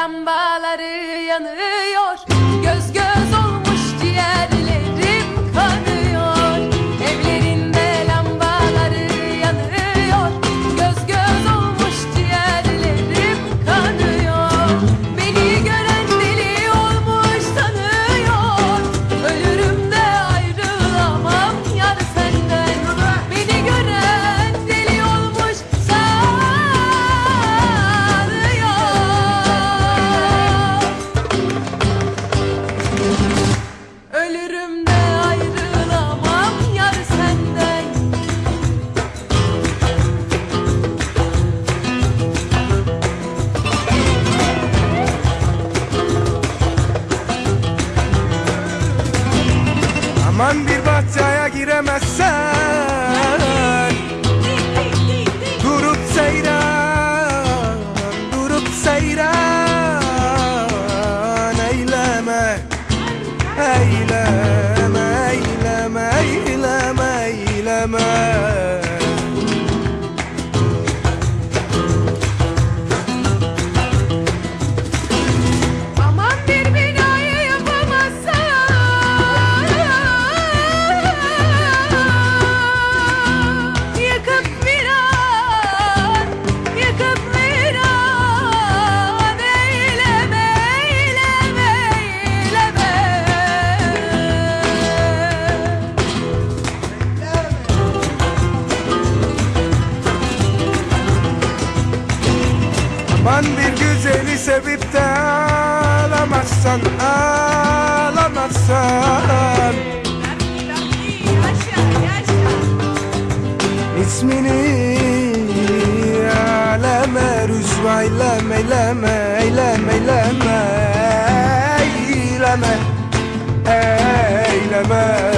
lambaları yanıyor. Aman bir bahçeye giremezsen. Durup seyran, durup seyran. Eyleme, eyleme. Aman bir güzeli sevip de Yaşa, yaşa İsmini aleme rüsva eyleme eyleme eyleme eyleme eyleme eyleme